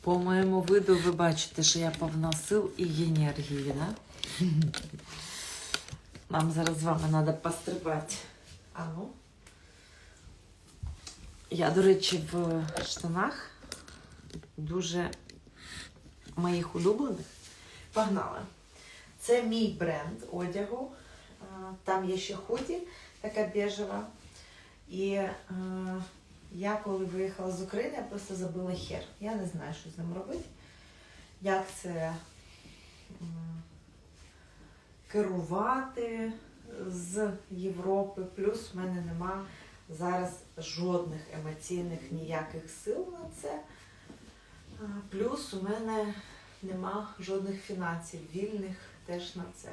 По моєму виду ви бачите, що я повна сил і енергії, да? Нам зараз з вами треба пострибати. А ну. Я, до речі, в штанах дуже моїх улюблених. Погнали. Це мій бренд одягу. Там є ще худі, така біжева. І е, я коли виїхала з України, я просто забила хер. Я не знаю, що з ним робити. Як це керувати з Європи. Плюс в мене нема зараз жодних емоційних ніяких сил на це. Плюс у мене нема жодних фінансів вільних теж на це.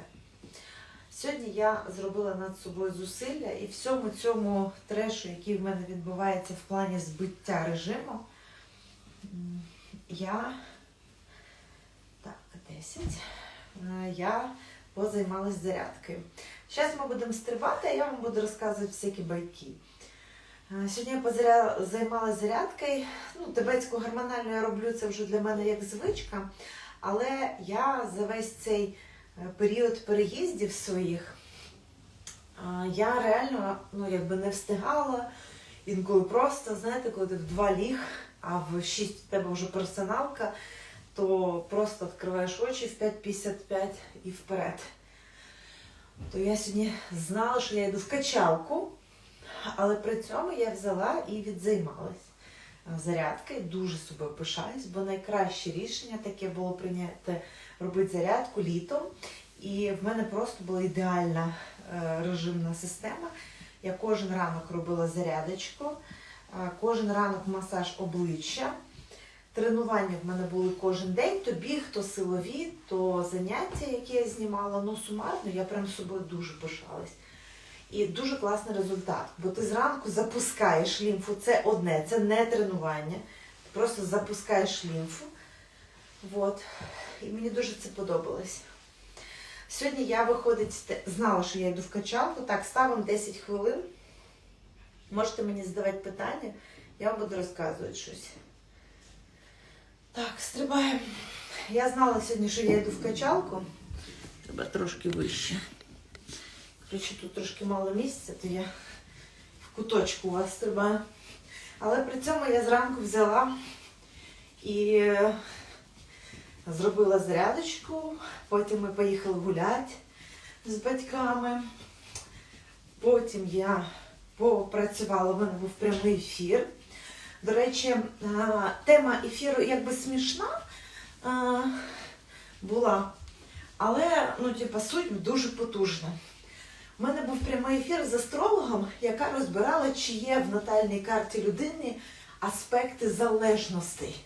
Сьогодні я зробила над собою зусилля і всьому цьому трешу, який в мене відбувається в плані збиття режиму, я так, 10. Е, Я позаймалась зарядкою. Зараз ми будемо стрибати, а я вам буду розказувати всякі байки. Е, Сьогодні я позаря... займалася зарядкою. Ну, тибетську гормональну я роблю це вже для мене як звичка. Але я за весь цей період переїздів своїх е, я реально ну, якби не встигала. Інколи просто, знаєте, коли ти в два ліг, а в 6 в тебе вже персоналка, то просто відкриваєш очі в 5.55 і вперед. То я сьогодні знала, що я йду в качалку, але при цьому я взяла і відзаймалась е, зарядки. Дуже собою пишаюсь, бо найкраще рішення таке було прийняти робити зарядку літом. І в мене просто була ідеальна е, режимна система. Я кожен ранок робила зарядочку, е, кожен ранок масаж обличчя. Тренування в мене були кожен день, то біг, то силові, то заняття, які я знімала. Ну, сумарно, я прям собою дуже пишалась. І дуже класний результат. Бо ти зранку запускаєш лімфу, це одне, це не тренування. Ти просто запускаєш лімфу. Вот. І мені дуже це подобалось. Сьогодні я виходить, знала, що я йду в качалку. Так, ставимо 10 хвилин. Можете мені задавати питання, я вам буду розказувати щось. Так, стрибаємо. Я знала сьогодні, що я йду в качалку. Треба трошки вище. Коротше, тут трошки мало місця, то я в куточку у вас стрибаю. Але при цьому я зранку взяла і е, зробила зарядочку. Потім ми поїхали гуляти з батьками. Потім я попрацювала, в мене був прямий ефір. До речі, е, тема ефіру якби смішна е, була, але ну, типу, суть дуже потужна. У мене був прямий ефір з астрологом, яка розбирала, чи є в натальній карті людини аспекти залежностей.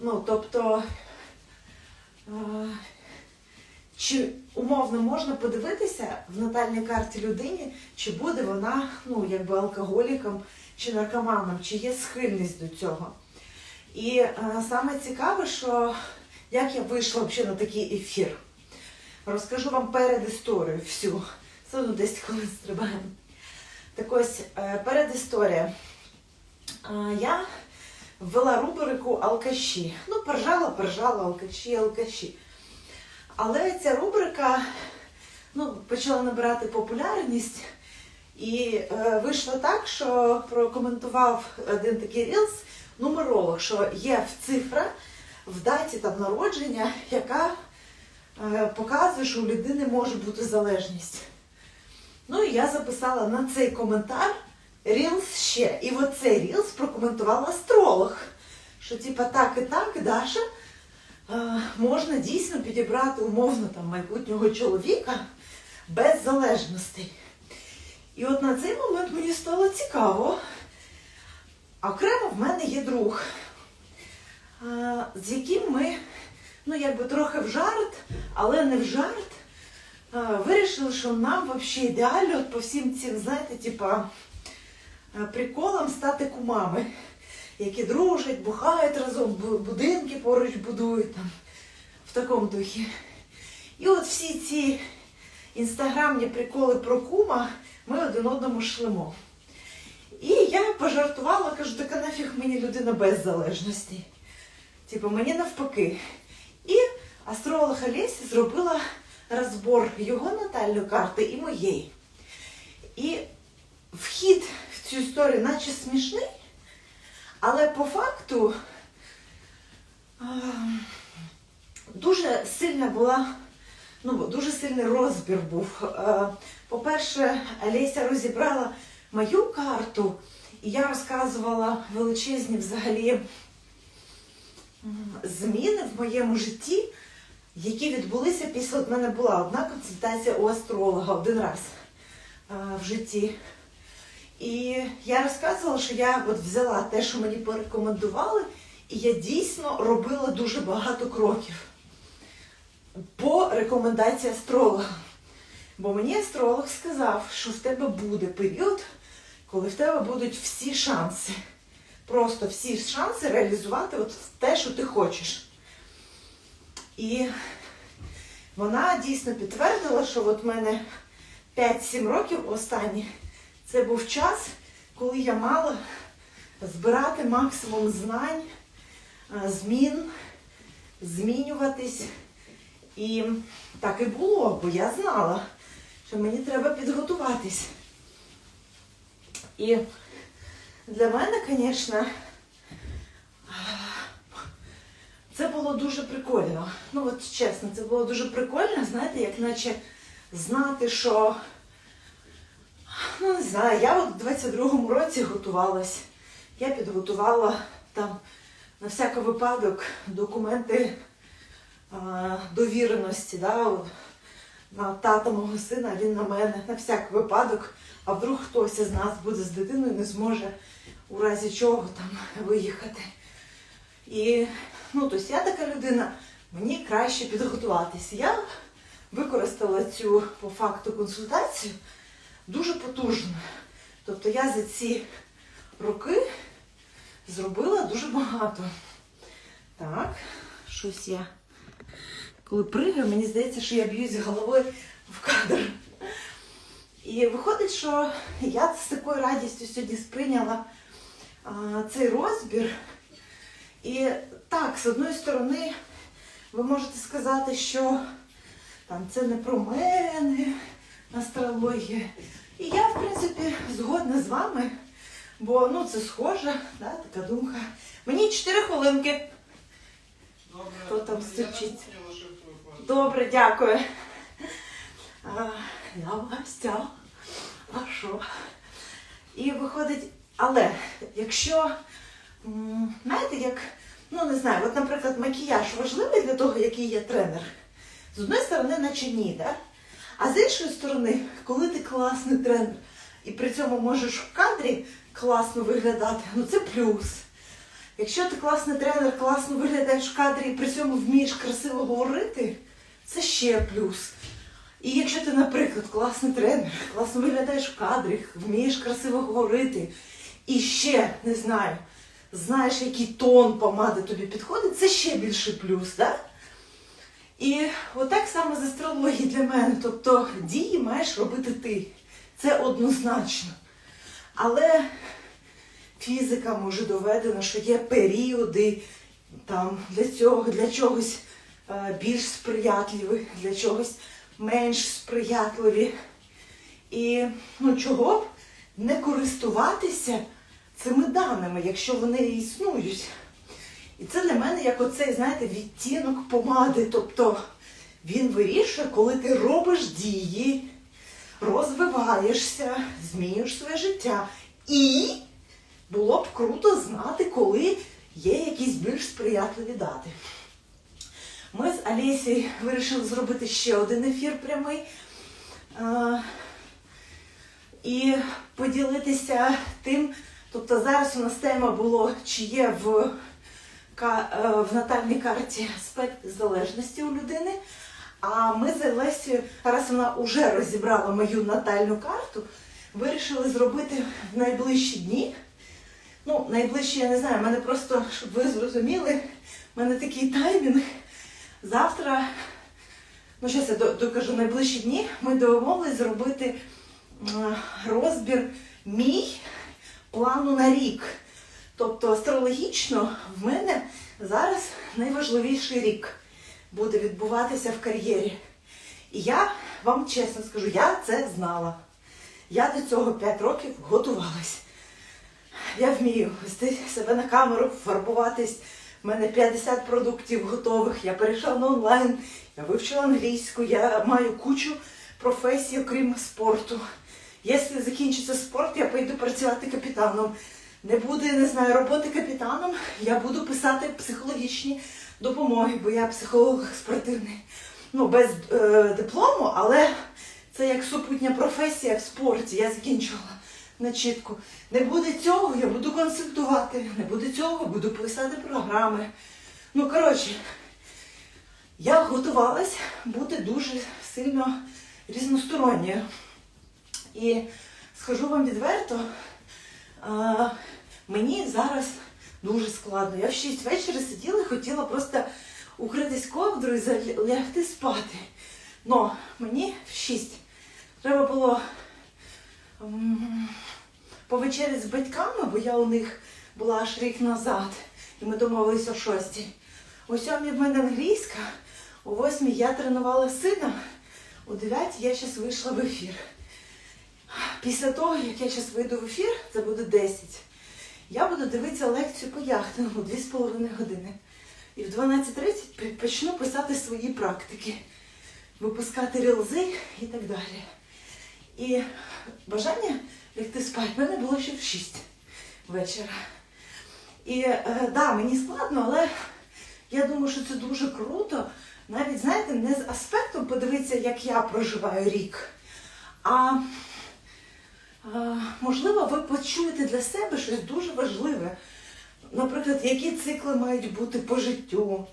Ну, тобто, е, чи умовно можна подивитися в натальній карті людині, чи буде вона ну, якби алкоголіком чи наркоманом, чи є схильність до цього. І е, саме цікаве, що як я вийшла взагалі на такий ефір. Розкажу вам перед історію всю. Все одно 10 хвилин стрибаємо. Так ось, е, передісторія. Е, Я ввела рубрику алкаші. Ну, поржала, поржала, алкаші, алкаші. Але ця рубрика ну, почала набирати популярність. І е, вийшло так, що прокоментував один такий рілс, нумеролог, що є в цифра в даті там народження, яка показує, що у людини може бути залежність. Ну і я записала на цей коментар рілс ще. І от цей рілс прокоментував астролог, що типа так і так, Даша, е, можна дійсно підібрати умовно там майбутнього чоловіка без залежностей. І от на цей момент мені стало цікаво. Окремо в мене є друг, з яким ми, ну якби трохи в жарт, але не в жарт, вирішили, що нам взагалі ідеально по всім цим, знаєте, типа приколам стати кумами, які дружать, бухають разом, будинки поруч будують там, в такому духі. І от всі ці інстаграмні приколи про кума ми один одному шлемо. І я пожартувала, кажу, така нафіг мені людина без залежності. Типу, мені навпаки. І астролог Олесі зробила розбор його натальної карти і моєї. І вхід в цю історію наче смішний, але по факту дуже сильна була, ну, дуже сильний розбір був. По-перше, Олеся розібрала мою карту, і я розказувала величезні взагалі зміни в моєму житті, які відбулися після от мене була одна консультація у астролога один раз е, в житті. І я розказувала, що я от взяла те, що мені порекомендували, і я дійсно робила дуже багато кроків по рекомендації астролога. Бо мені астролог сказав, що в тебе буде період, коли в тебе будуть всі шанси. Просто всі шанси реалізувати от те, що ти хочеш. І вона дійсно підтвердила, що от в мене 5-7 років останні це був час, коли я мала збирати максимум знань, змін, змінюватись. І так і було, бо я знала, що мені треба підготуватись. І для мене, звісно, це було дуже прикольно. Ну от чесно, це було дуже прикольно, знаєте, як наче знати, що Ну, не знаю, я от в 22-му році готувалась. Я підготувала там на всякий випадок документи а, довіреності. Да, на тата мого сина, він на мене, на всякий випадок, а вдруг хтось із нас буде з дитиною не зможе у разі чого там виїхати. І ну, тобто я така людина, мені краще підготуватися. Я використала цю по факту консультацію дуже потужно. Тобто я за ці роки зробила дуже багато. Так, щось я. Коли пригаю, мені здається, що я б'юсь головою в кадр. І виходить, що я з такою радістю сьогодні сприйняла а, цей розбір. І так, з одної сторони, ви можете сказати, що там це не про мене, астрологія. І я, в принципі, згодна з вами, бо ну, це схоже, да, така думка. Мені 4 хвилинки. Добре. Хто там стучить? Добре, дякую. Я в гостях. А що? І виходить, але якщо, знаєте, як, ну не знаю, от, наприклад, макіяж важливий для того, який є тренер. З одної сторони, наче ні, да? а з іншої сторони, коли ти класний тренер і при цьому можеш в кадрі класно виглядати, ну це плюс. Якщо ти класний тренер, класно виглядаєш в кадрі і при цьому вмієш красиво говорити, це ще плюс. І якщо ти, наприклад, класний тренер, класно виглядаєш в кадрі, вмієш красиво говорити, і ще, не знаю, знаєш, який тон помади тобі підходить, це ще більший плюс, так? І отак само з астрології для мене. Тобто дії маєш робити ти. Це однозначно. Але фізика може доведено, що є періоди там, для цього, для чогось більш сприятливі, для чогось менш сприятливі. І ну, чого б не користуватися цими даними, якщо вони існують. І це для мене як оцей, знаєте, відтінок помади. Тобто він вирішує, коли ти робиш дії, розвиваєшся, змінюєш своє життя. І було б круто знати, коли є якісь більш сприятливі дати. Ми з Олесією вирішили зробити ще один ефір прямий. А, і поділитися тим, тобто зараз у нас тема було, чи є в, е, в натальній карті аспект залежності у людини. А ми з Олесією, зараз вона вже розібрала мою натальну карту, вирішили зробити в найближчі дні. Ну, найближчі, я не знаю, в мене просто, щоб ви зрозуміли, в мене такий таймінг. Завтра, ну зараз я докажу найближчі дні, ми домовились зробити розбір мій плану на рік. Тобто астрологічно в мене зараз найважливіший рік буде відбуватися в кар'єрі. І я вам чесно скажу, я це знала. Я до цього 5 років готувалась. Я вмію вести себе на камеру, фарбуватись. У мене 50 продуктів готових. Я перейшла на онлайн, я вивчила англійську, я маю кучу професій, окрім спорту. Якщо закінчиться спорт, я поїду працювати капітаном. Не буде, не знаю, роботи капітаном, я буду писати психологічні допомоги, бо я психолог спортивний. Ну, без е, диплому, але це як супутня професія в спорті. Я закінчувала начітку. Не буде цього, я буду консультувати. Не буде цього, буду писати програми. Ну, коротше, я готувалась бути дуже сильно різносторонньою. І скажу вам відверто, а, мені зараз дуже складно. Я в 6 вечора сиділа і хотіла просто укритись ковдрою і заля- лягти спати. Но мені в 6 треба було м, повечеряти з батьками, бо я у них була аж рік назад, і ми домовилися о 6. О 7 в мене англійська, о 8 я тренувала сина, о 9 я зараз вийшла в ефір. Після того, як я зараз вийду в ефір, це буде 10. Я буду дивитися лекцію по яхтингу 2,5 години. І в 12.30 почну писати свої практики, випускати рілзи і так далі. І бажання лягти спати в мене було ще в 6 вечора. І е, да, мені складно, але я думаю, що це дуже круто. Навіть, знаєте, не з аспектом подивитися, як я проживаю рік, а Е, Можливо, ви почуєте для себе щось дуже важливе. Наприклад, які цикли мають бути по життю.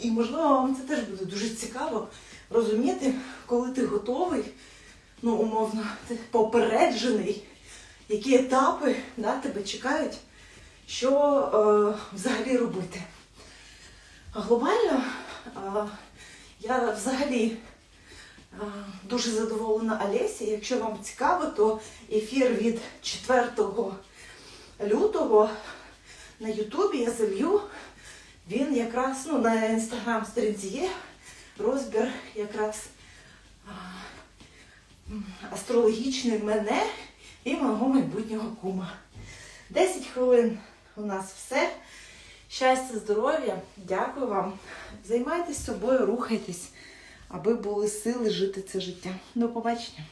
І, можливо, вам це теж буде дуже цікаво розуміти, коли ти готовий, ну, умовно, ти попереджений, які етапи да, тебе чекають, що е, взагалі робити. А глобально е, я взагалі а, Дуже задоволена Олесі. Якщо вам цікаво, то ефір від 4 лютого на Ютубі я залью. Він якраз ну, на інстаграм сторінці є розбір якраз м, астрологічний мене і мого майбутнього кума. 10 хвилин у нас все. Щастя, здоров'я, дякую вам. Займайтесь собою, рухайтесь аби були сили жити це життя. До побачення.